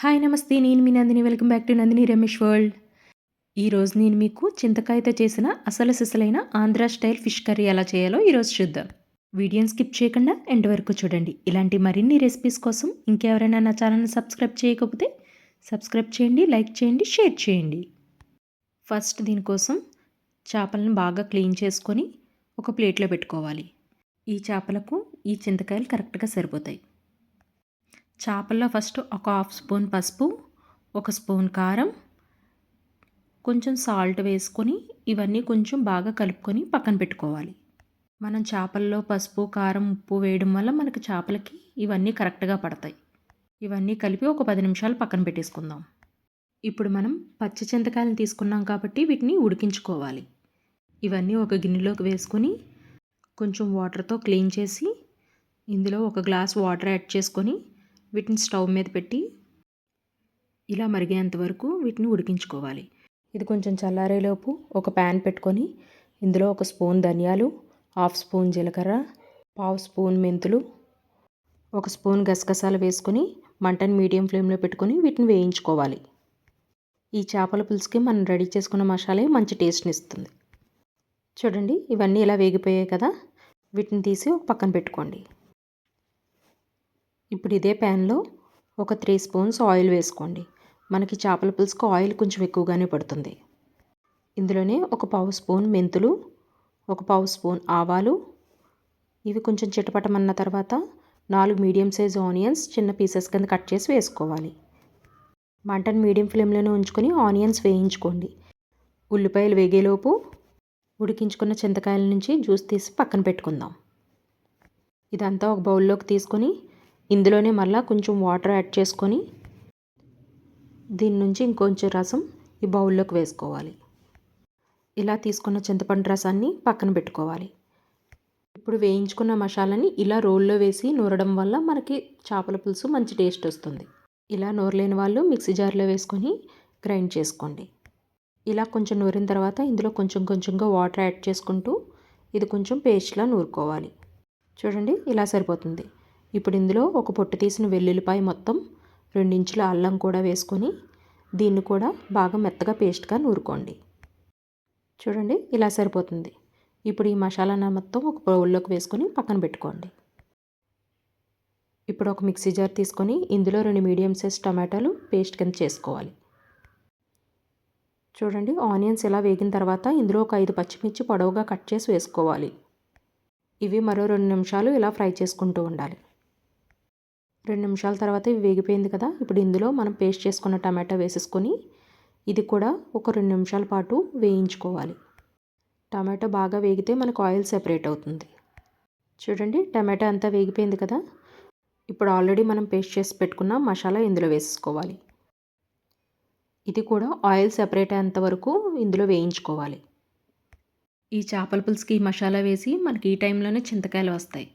Hi నమస్తే. నేను మీ Nandini. Welcome back to Nandini Ramesh world. ఈరోజు నేను మీకు చింతకాయతో చేసిన అసలు సిసలైన ఆంధ్ర స్టైల్ ఫిష్ కర్రీ ఎలా చేయాలో ఈరోజు చూద్దాం. వీడియోని స్కిప్ చేయకుండా ఎండ్ వరకు చూడండి. ఇలాంటి మరిన్ని రెసిపీస్ కోసం ఇంకెవరైనా నా ఛానల్ని సబ్స్క్రైబ్ చేయకపోతే సబ్స్క్రైబ్ చేయండి లైక్ చేయండి షేర్ చేయండి. ఫస్ట్ దీనికోసం చేపలను బాగా క్లీన్ చేసుకొని ఒక ప్లేట్లో పెట్టుకోవాలి. ఈ చేపలకు ఈ చింతకాయలు కరెక్ట్గా సరిపోతాయి. చేపల్లో ఫస్ట్ ఒక హాఫ్ స్పూన్ పసుపు ఒక స్పూన్ కారం కొంచెం సాల్ట్ వేసుకొని ఇవన్నీ కొంచెం బాగా కలుపుకొని పక్కన పెట్టుకోవాలి. మనం చేపల్లో పసుపు కారం ఉప్పు వేయడం వల్ల మనకి చేపలకి ఇవన్నీ కరెక్ట్గా పడతాయి. ఇవన్నీ కలిపి ఒక పది నిమిషాలు పక్కన పెట్టేసుకుందాం. ఇప్పుడు మనం పచ్చి చింతకాయలను తీసుకున్నాం కాబట్టి వీటిని ఉడికించుకోవాలి. ఇవన్నీ ఒక గిన్నెలోకి వేసుకొని కొంచెం వాటర్తో క్లీన్ చేసి ఇందులో ఒక గ్లాస్ వాటర్ యాడ్ చేసుకొని వీటిని స్టవ్ మీద పెట్టి ఇలా మరిగేంత వరకు వీటిని ఉడికించుకోవాలి. ఇది కొంచెం చల్లారేలోపు ఒక ప్యాన్ పెట్టుకొని ఇందులో ఒక స్పూన్ ధనియాలు హాఫ్ స్పూన్ జీలకర్ర పావు స్పూన్ మెంతులు ఒక స్పూన్ గసగసాలు వేసుకొని మంటను మీడియం ఫ్లేమ్లో పెట్టుకొని వీటిని వేయించుకోవాలి. ఈ చేపల పులుసుకి మనం రెడీ చేసుకున్న మసాలే మంచి టేస్ట్ని ఇస్తుంది. చూడండి ఇవన్నీ ఇలా వేగిపోయాయి కదా? వీటిని తీసి ఒక పక్కన పెట్టుకోండి. ఇప్పుడు ఇదే ప్యాన్లో ఒక త్రీ స్పూన్స్ ఆయిల్ వేసుకోండి. మనకి చేపల పులుసుకు ఆయిల్ కొంచెం ఎక్కువగానే పడుతుంది. ఇందులోనే ఒక పావు స్పూన్ మెంతులు ఒక పావు స్పూన్ ఆవాలు ఇవి కొంచెం చిటపటమన్న తర్వాత నాలుగు మీడియం సైజ్ ఆనియన్స్ చిన్న పీసెస్ కింద కట్ చేసి వేసుకోవాలి. మంటను మీడియం ఫ్లేమ్లోనే ఉంచుకొని ఆనియన్స్ వేయించుకోండి. ఉల్లిపాయలు వేగేలోపు ఉడికించుకున్న చింతకాయల నుంచి జ్యూస్ తీసి పక్కన పెట్టుకుందాం. ఇదంతా ఒక బౌల్లోకి తీసుకొని ఇందులోనే మళ్ళీ కొంచెం వాటర్ యాడ్ చేసుకొని దీని నుంచి ఇంకొంచెం రసం ఈ బౌల్లోకి వేసుకోవాలి. ఇలా తీసుకున్న చింతపండు రసాన్ని పక్కన పెట్టుకోవాలి. ఇప్పుడు వేయించుకున్న మసాలాని ఇలా రోల్లో వేసి నూరడం వల్ల మనకి చేపల పులుసు మంచి టేస్ట్ వస్తుంది. ఇలా నూరలేని వాళ్ళు మిక్సీ జార్లో వేసుకొని గ్రైండ్ చేసుకోండి. ఇలా కొంచెం నూరిన తర్వాత ఇందులో కొంచెం కొంచెంగా వాటర్ యాడ్ చేసుకుంటూ ఇది కొంచెం పేస్ట్లా నూరుకోవాలి. చూడండి ఇలా సరిపోతుంది. ఇప్పుడు ఇందులో ఒక పొట్టు తీసిన వెల్లుల్లిపాయ మొత్తం రెండించుల అల్లం కూడా వేసుకొని దీన్ని కూడా బాగా మెత్తగా పేస్ట్గా నూరుకోండి. చూడండి ఇలా సరిపోతుంది. ఇప్పుడు ఈ మసాలాన మొత్తం ఒక బౌల్లోకి వేసుకొని పక్కన పెట్టుకోండి. ఇప్పుడు ఒక మిక్సీ జార్ తీసుకొని ఇందులో రెండు మీడియం సైజ్ టమాటాలు పేస్ట్ కింద చేసుకోవాలి. చూడండి ఆనియన్స్ ఇలా వేగిన తర్వాత ఇందులో ఒక ఐదు పచ్చిమిర్చి పొడవుగా కట్ చేసి వేసుకోవాలి. ఇవి మరో రెండు నిమిషాలు ఇలా ఫ్రై చేసుకుంటూ ఉండాలి. రెండు నిమిషాల తర్వాత ఇవి వేగిపోయింది కదా. ఇప్పుడు ఇందులో మనం పేస్ట్ చేసుకున్న టమాటా వేసేసుకొని ఇది కూడా ఒక రెండు నిమిషాల పాటు వేయించుకోవాలి. టమాటో బాగా వేగితే మనకు ఆయిల్ సెపరేట్ అవుతుంది. చూడండి టమాటా అంతా వేగిపోయింది కదా. ఇప్పుడు ఆల్రెడీ మనం పేస్ట్ చేసి పెట్టుకున్న మసాలా ఇందులో వేసుకోవాలి ఇది కూడా ఆయిల్ సెపరేట్ అయ్యేంత వరకు ఇందులో వేయించుకోవాలి. ఈ చేపల పులుసుకి మసాలా వేసి మనకి ఈ టైంలోనే చింతకాయలు వస్తాయి.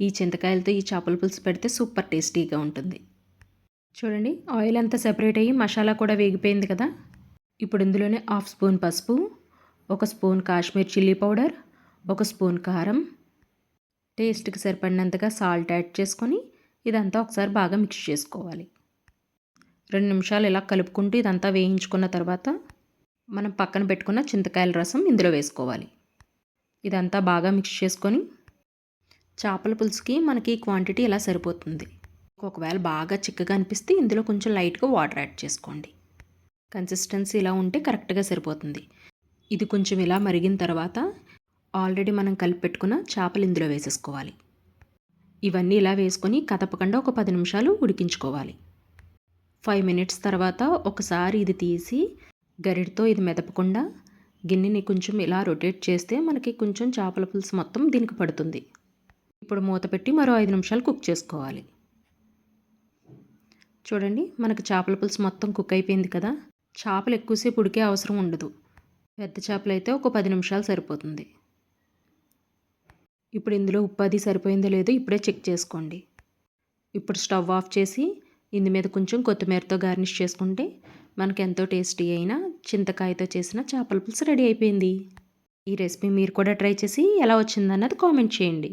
ఈ చింతకాయలతో ఈ చేపల పులుసు పెడితే సూపర్ టేస్టీగా ఉంటుంది. చూడండి ఆయిల్ అంతా సెపరేట్ అయ్యి మసాలా కూడా వేగిపోయింది కదా. ఇప్పుడు ఇందులోనే హాఫ్ స్పూన్ పసుపు ఒక స్పూన్ కాశ్మీర్ చిల్లీ పౌడర్ ఒక స్పూన్ కారం. టేస్ట్కి సరిపడినంతగా సాల్ట్ యాడ్ చేసుకొని ఇదంతా ఒకసారి బాగా మిక్స్ చేసుకోవాలి. రెండు నిమిషాలు ఇలా కలుపుకుంటూ ఇదంతా వేయించుకున్న తర్వాత మనం పక్కన పెట్టుకున్న చింతకాయల రసం ఇందులో వేసుకోవాలి. ఇదంతా బాగా మిక్స్ చేసుకొని చేపల పులుసుకి మనకి క్వాంటిటీ ఇలా సరిపోతుంది? ఒకవేళ బాగా చిక్కగా అనిపిస్తే ఇందులో కొంచెం లైట్గా వాటర్ యాడ్ చేసుకోండి. కన్సిస్టెన్సీ ఇలా ఉంటే కరెక్ట్గా సరిపోతుంది. ఇది కొంచెం ఇలా మరిగిన తర్వాత ఆల్రెడీ మనం కలిపి పెట్టుకున్న చేపలు ఇందులో వేసేసుకోవాలి. ఇవన్నీ ఇలా వేసుకొని కదపకుండా ఒక పది నిమిషాలు ఉడికించుకోవాలి. ఫైవ్ మినిట్స్ తర్వాత ఒకసారి ఇది తీసి గరిడితో ఇది మెదపకుండా గిన్నెని కొంచెం ఇలా రొటేట్ చేస్తే మనకి కొంచెం చేపల పులుసు మొత్తం దీనికి పడుతుంది. ఇప్పుడు మూత పెట్టి మరో ఐదు నిమిషాలు కుక్ చేసుకోవాలి. చూడండి మనకు చేపల పులుసు మొత్తం కుక్ అయిపోయింది కదా. చేపలు ఎక్కువసేపు ఉడికే అవసరం ఉండదు. పెద్ద చేపలు అయితే ఒక పది నిమిషాలు సరిపోతుంది. ఇప్పుడు ఇందులో ఉప్పు అది సరిపోయిందో లేదో ఇప్పుడే చెక్ చేసుకోండి. ఇప్పుడు స్టవ్ ఆఫ్ చేసి ఇందు మీద కొంచెం కొత్తిమీరతో గార్నిష్ చేసుకుంటే మనకి ఎంతో టేస్టీ అయిన చింతకాయతో చేసిన చేపల పులుసు రెడీ అయిపోయింది. ఈ రెసిపీ మీరు కూడా ట్రై చేసి ఎలా వచ్చిందన్నది కామెంట్ చేయండి.